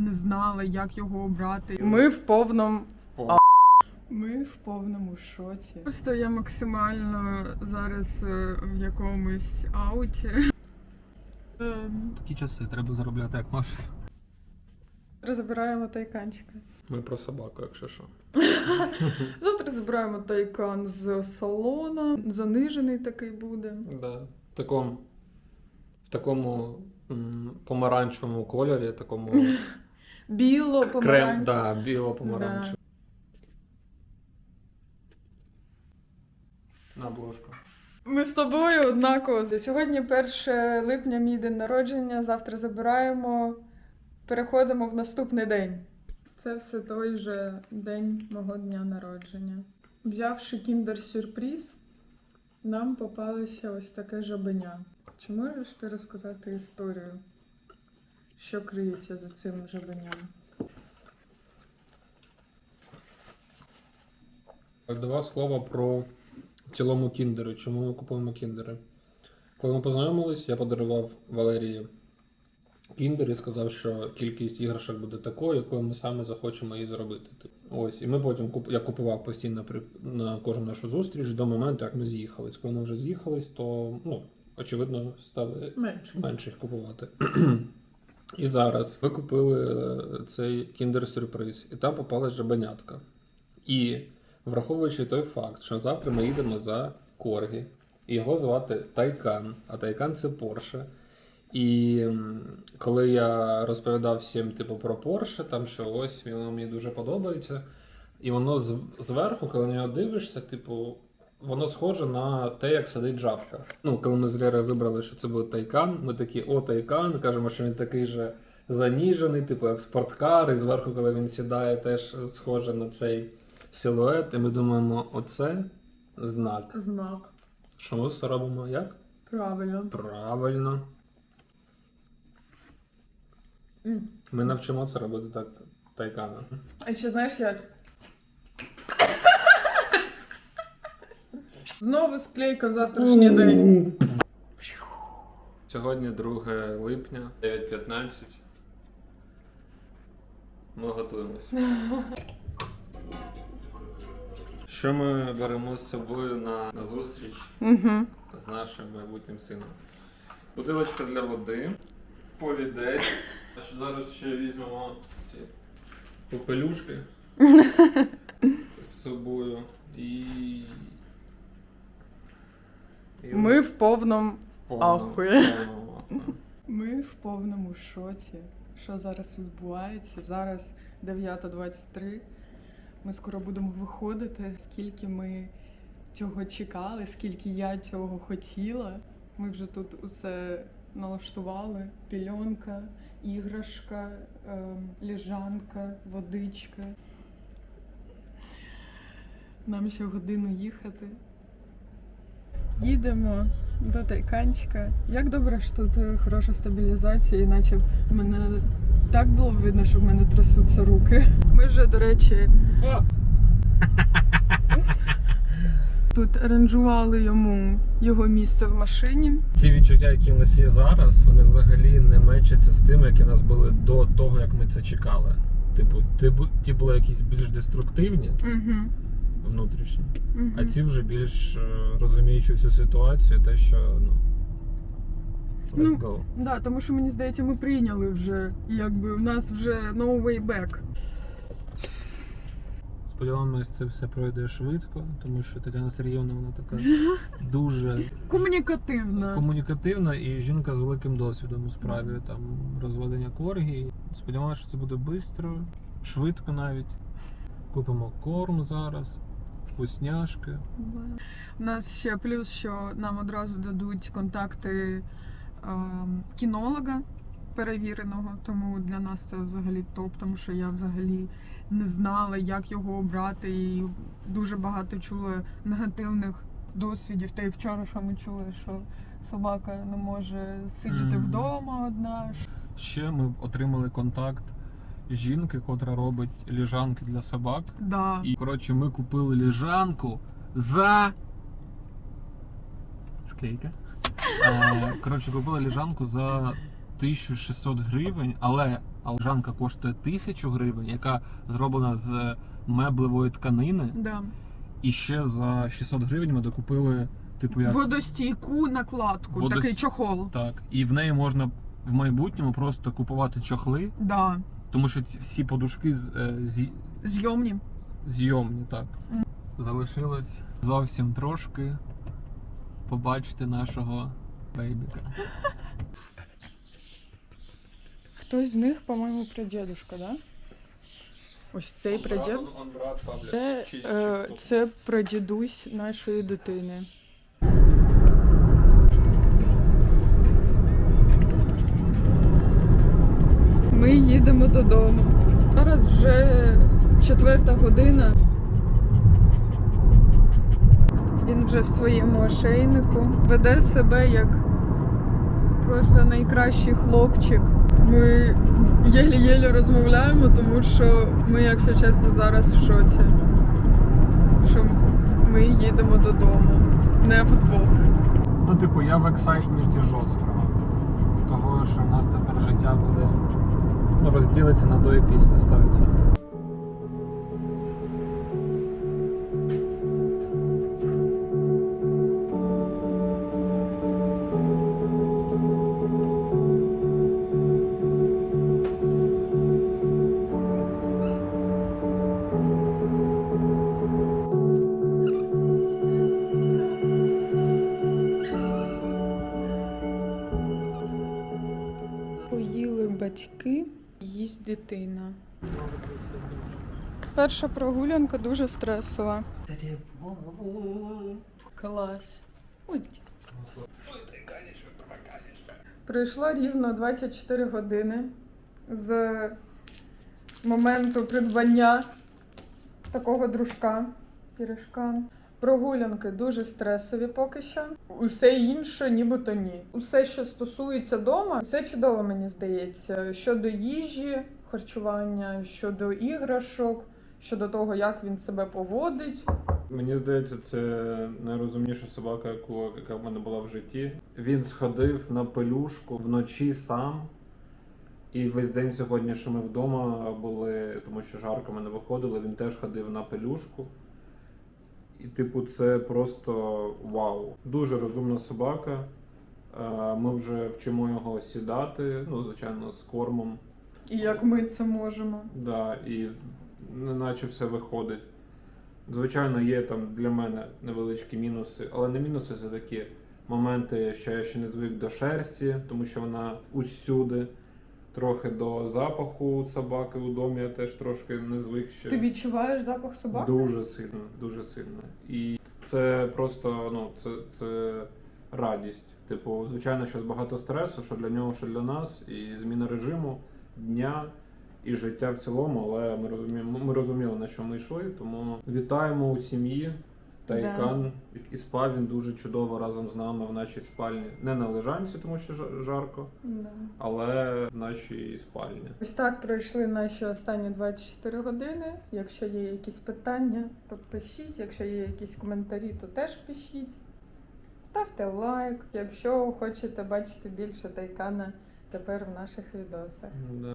не знали, як його обрати. Ми в повному ми в повному шоці. Просто я максимально зараз е, в якомусь ауті. Ем, Такі часи треба заробляти як мафія. Розбираємо тайканчика. Ми про собаку, якщо що. Завтра збираємо тайкан з салона. Занижений такий буде. Да. В такому, в такому м, помаранчевому кольорі, такому Біло, крем, да, біло-помаранчевий. На обложку. Ми з тобою однаково. Сьогодні 1 липня мій день народження. Завтра забираємо, переходимо в наступний день. Це все той же день мого дня народження. Взявши кіндер-сюрприз, нам попалося ось таке жабеня. Чи можеш ти розказати історію, що криється за цим жабеням? Два слова про в цілому кіндери. Чому ми купуємо кіндери? Коли ми познайомились, я подарував Валерії кіндер і сказав, що кількість іграшок буде такою, якою ми саме захочемо її зробити. Ось, і ми потім куп... я купував постійно при... на кожну нашу зустріч до моменту, як ми з'їхались. Коли ми вже з'їхались, то ну, очевидно стали Менше. менше їх купувати. І зараз ви купили е, цей кіндер-сюрприз, і там попалась жабенятка. І враховуючи той факт, що завтра ми їдемо за Коргі, і його звати Тайкан, а Тайкан це Порше. І коли я розповідав всім типу про Порше, там що ось він мені дуже подобається. І воно зверху, коли на нього дивишся, типу, воно схоже на те, як сидить жабка. Ну, коли ми з Лєрою вибрали, що це буде Тайкан, ми такі, о, Тайкан, кажемо, що він такий же заніжений, типу як спорткар, і зверху, коли він сідає, теж схоже на цей силует. І ми думаємо, оце знак. Знак. Що ми все робимо як? Правильно. Правильно. Ми навчимо це робити так Тайкана. А ще знаєш як? Знову склейка в завтрашній день. Сьогодні 2 липня, 9.15. Ми готуємося. Що ми беремо з собою на, на зустріч Угу. з нашим майбутнім сином? Бутилочка для води, повідець. А що Зараз ще візьмемо ці попелюшки з собою і. Ми в повному. повному- ахуї. повному ахуї. Ми в повному шоці. Що зараз відбувається? Зараз 9.23. Ми скоро будемо виходити. Скільки ми цього чекали, скільки я цього хотіла. Ми вже тут усе налаштували: пільонка, іграшка, ем, ліжанка, водичка. Нам ще годину їхати. Їдемо до тайканчика. Як добре, що тут е, хороша стабілізація, іначе б мене так було видно, що в мене трясуться руки. Ми вже, до речі, тут аранжували йому його місце в машині. Ці відчуття, які в нас є зараз, вони взагалі не мечаться з тими, які в нас були до того, як ми це чекали. Типу, ті були якісь більш деструктивні Угу. Внутрішні, Угу. а ці вже більш е, розуміючи всю ситуацію, те, що ну. Let's Ну, go. Да, тому що мені здається, ми прийняли вже, якби в нас вже no way back. Сподіваємось, це все пройде швидко, тому що Тетяна Сергіївна вона така дуже Комунікативна. комунікативна і жінка з великим досвідом у справі там розведення коргі. Сподіваюся, що це буде швидко, швидко навіть. Купимо корм зараз, вкусняшки. У нас ще плюс, що нам одразу дадуть контакти ем, кінолога перевіреного, тому для нас це взагалі топ, тому що я взагалі не знала, як його обрати, і дуже багато чула негативних досвідів. Та й вчора, що ми чули, що собака не може сидіти Мгм. вдома одна. Ще ми отримали контакт жінки, котра робить ліжанки для собак. Да. І коротше, ми купили ліжанку за. Склейка. Е, Коротше, купили ліжанку за 1600 гривень, але але лежанка коштує 1000 гривень, яка зроблена з меблевої тканини. Да. І ще за 600 гривень ми докупили, типу, як Водостійку накладку, Водост- такий чохол. так. І в неї можна в майбутньому просто купувати чохли, Да. Тому що ці всі подушки з- е, зі- Зйомні. зйомні, так. Залишилось зовсім трошки побачити нашого бейбіка. Хтось з них, по-моєму, прадідушка, да? Ось цей прадід. Це, е, це прадідусь нашої дитини. Ми їдемо додому. Зараз вже четверта година. Він вже в своєму ошейнику. Веде себе як просто найкращий хлопчик. Ми єлі-єлі розмовляємо, тому що ми, якщо чесно, зараз в шоці. Що ми їдемо додому. Не вдвох. Ну, типу, я в ексайтменті жорсткого. Того, що в нас тепер життя буде розділиться на до і після 100%. Поїли батьки, їсть дитина. Перша прогулянка дуже стресова. Клас. Ой. Пройшло рівно 24 години з моменту придбання такого дружка, пірішка. Прогулянки дуже стресові поки що. Усе інше, нібито ні. Усе, що стосується дома, все чудово, мені здається. Щодо їжі, харчування, щодо іграшок, щодо того, як він себе поводить. Мені здається, це найрозумніша собака, яку, яка в мене була в житті. Він сходив на пелюшку вночі сам. І весь день сьогодні, що ми вдома були, тому що жарко ми не виходили, він теж ходив на пелюшку. І, типу, це просто вау. Дуже розумна собака. Е, Ми вже вчимо його сідати, ну, звичайно, з кормом. І як ми це можемо. Да, і неначе все виходить. Звичайно, є там для мене невеличкі мінуси, але не мінуси це такі моменти, що я ще не звик до шерсті, тому що вона усюди. Трохи до запаху собаки у домі я теж трошки не звик ще. Ти відчуваєш запах собаки? Дуже сильно, дуже сильно. І це просто ну, це, це радість. Типу, звичайно, зараз багато стресу, що для нього, що для нас, і зміна режиму дня і життя в цілому, але ми розуміємо, ми розуміли, на що ми йшли, тому вітаємо у сім'ї. Тайкан і спав він дуже чудово разом з нами в нашій спальні. Не на лежанці, тому що жа- жарко, Да. але в нашій спальні. Ось так пройшли наші останні 24 години. Якщо є якісь питання, то пишіть. Якщо є якісь коментарі, то теж пишіть. Ставте лайк, якщо хочете бачити більше тайкана тепер в наших відосах. Ну, да.